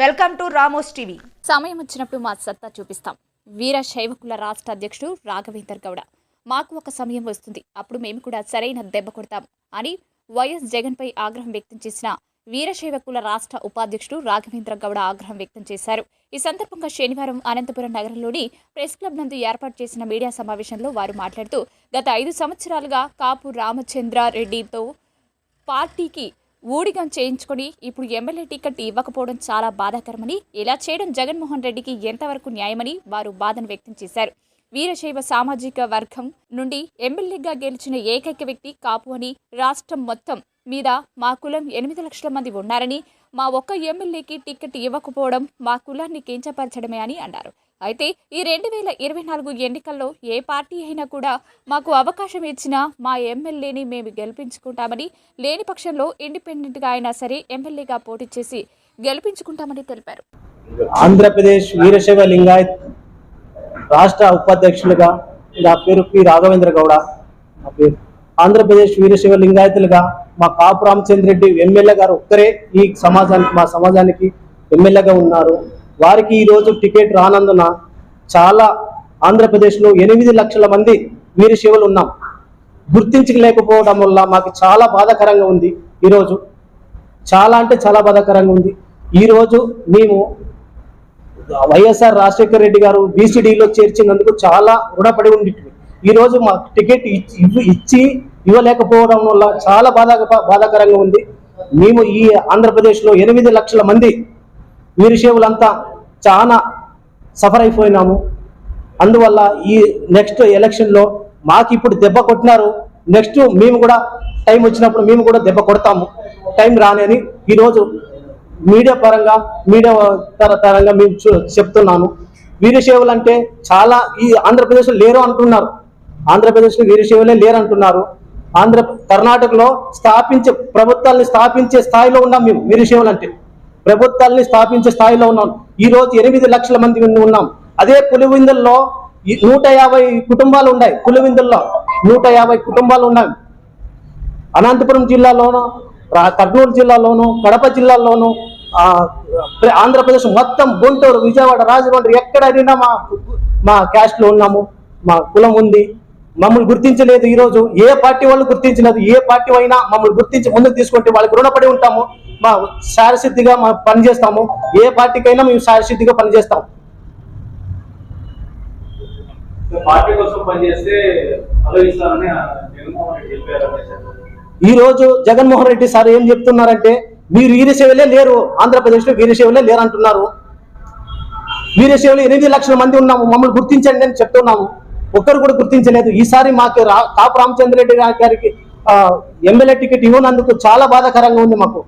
Welcome to Ramos TV. సమయం వచ్చినప్పుడు మా సత్తా చూపిస్తాం. వీర శైవకుల రాష్ట్ర అధ్యక్షుడు రాఘవేందర్ గౌడ. మాకు ఒక సమయం వస్తుంది. అప్పుడు మేము కూడా సరైన దెబ్బ కొడతాం అని వైఎస్ జగన్పై ఆగ్రహం వ్యక్తం చేసిన వీరశైవకుల రాష్ట్ర ఉపాధ్యక్షుడు రాఘవేంద్ర గౌడ ఆగ్రహం వ్యక్తం చేశారు. ఈ సందర్భంగా శనివారం అనంతపురం నగరంలోని ప్రెస్ క్లబ్ నందు ఏర్పాటు చేసిన మీడియా సమావేశంలో వారు మాట్లాడుతూ గత ఐదు సంవత్సరాలుగా కాపు రామచంద్రారెడ్డితో పార్టీకి ఊడిగం చేయించుకొని ఇప్పుడు ఎమ్మెల్యే టికెట్ ఇవ్వకపోవడం చాలా బాధాకరమని ఇలా చేయడం జగన్మోహన్ రెడ్డికి ఎంతవరకు న్యాయమని వారు బాధను వ్యక్తం చేశారు. వీరశైవ సామాజిక వర్గం నుండి ఎమ్మెల్యేగా గెలిచిన ఏకైక వ్యక్తి కాపు అని రాష్ట్రం మొత్తం మీద మా కులం ఎనిమిది లక్షల మంది ఉన్నారని మా ఒక్క ఎమ్మెల్యేకి టికెట్ ఇవ్వకపోవడం మా కులాన్ని కించపరచడమే అని అన్నారు. అయితే ఈ రెండు వేల ఇరవై నాలుగు ఎన్నికల్లో ఏ పార్టీ అయినా కూడా మాకు అవకాశం ఇచ్చినా మా ఎమ్మెల్యేని మేము గెలిపించుకుంటామని లేని పక్షంలో ఇండిపెండెంట్గా అయినా సరే ఎమ్మెల్యేగా పోటీ చేసి గెలిపించుకుంటామని తెలిపారు. ఆంధ్రప్రదేశ్ వీరశైవ లింగాయత్ రాష్ట్ర ఉపాధ్యక్షులుగా నా పేరు పి. రాఘవేంద్ర గౌడ. నా పేరు ఆంధ్రప్రదేశ్ వీరశైవ లింగాయతులుగా మా కాపు రామచంద్రెడ్డి ఎమ్మెల్యే గారు ఒక్కరే ఈ సమాజానికి మా సమాజానికి ఎమ్మెల్యేగా ఉన్నారు. వారికి ఈరోజు టికెట్ రానందున చాలా ఆంధ్రప్రదేశ్లో ఎనిమిది లక్షల మంది వీరశైవులు ఉన్నాం. గుర్తించలేకపోవడం వల్ల మాకు చాలా బాధాకరంగా ఉంది ఈరోజు. చాలా అంటే చాలా బాధాకరంగా ఉంది. ఈరోజు మేము వైఎస్ఆర్ రాజశేఖర రెడ్డి గారు బీసీడీలో చేర్చినందుకు చాలా రుణపడి ఉంది ఈరోజు మా టికెట్ ఇచ్చి ఇచ్చి ఇవ్వలేకపోవడం వల్ల చాలా బాధ బాధాకరంగా ఉంది. మేము ఈ ఆంధ్రప్రదేశ్లో ఎనిమిది లక్షల మంది వీరశేవులంతా చాలా సఫర్ అయిపోయినాము. అందువల్ల ఈ నెక్స్ట్ ఎలక్షన్లో మాకు ఇప్పుడు దెబ్బ కొట్టినారు. నెక్స్ట్ మేము కూడా టైం వచ్చినప్పుడు మేము కూడా దెబ్బ కొడతాము. టైం రానని ఈరోజు మీడియా పరంగా మీడియా పరంగా మేము చూ- చెప్తున్నాను వీరశైవులు అంటే చాలా ఈ ఆంధ్రప్రదేశ్లో లేరు అంటున్నారు. ఆంధ్రప్రదేశ్లో వీరశైవులే లేరు అంటున్నారు. ఆంధ్ర కర్ణాటకలో స్థాపించే ప్రభుత్వాన్ని స్థాపించే స్థాయిలో ఉన్నాం మేము వీరశైవులు అంటే ప్రభుత్వాల్ని స్థాపించే స్థాయిలో ఉన్నాం. ఈ రోజు ఎనిమిది లక్షల మంది ఉన్నాం. అదే పులివిందుల్లో ఈ నూట యాభై కుటుంబాలు ఉన్నాయి. పులివిందుల్లో నూట యాభై కుటుంబాలు ఉన్నాయి. అనంతపురం జిల్లాలోను కర్నూలు జిల్లాలోను కడప జిల్లాలోను ఆంధ్రప్రదేశ్ మొత్తం గుంటూరు విజయవాడ రాజమండ్రి ఎక్కడ మా మా క్యాస్ట్లో ఉన్నాము. మా కులం ఉంది. మమ్మల్ని గుర్తించలేదు ఈ రోజు ఏ పార్టీ వాళ్ళు గుర్తించలేదు ఏ పార్టీ అయినా మమ్మల్ని గుర్తించి ముందుకు తీసుకుంటే వాళ్ళకి రుణపడి ఉంటాము. మా శారసిద్ధిగా మా పనిచేస్తాము ఏ పార్టీకైనా మేము శారసిద్ధిగా పనిచేస్తాం పార్టీ కోసం పనిచేస్తే ఆలోచిస్తానని జగన్మోహన్ రెడ్డి చెప్పారు రమేష్ గారు. ఈ రోజు జగన్మోహన్ రెడ్డి సార్ ఏం చెప్తున్నారంటే మీరు వీరశైవులే లేరు ఆంధ్రప్రదేశ్లో వీరశైవులే లేరు అంటున్నారు వీరశైవులు ఎనిమిది లక్షల మంది ఉన్నాము మమ్మల్ని గుర్తించండి అని చెప్తున్నాము. ఒక్కరు కూడా గుర్తించలేదు. ఈసారి మాకు కాపు రామచంద్ర రెడ్డి గారికి ఎమ్మెల్యే టికెట్ ఇవ్వనందుకు చాలా బాధాకరంగా ఉంది మాకు.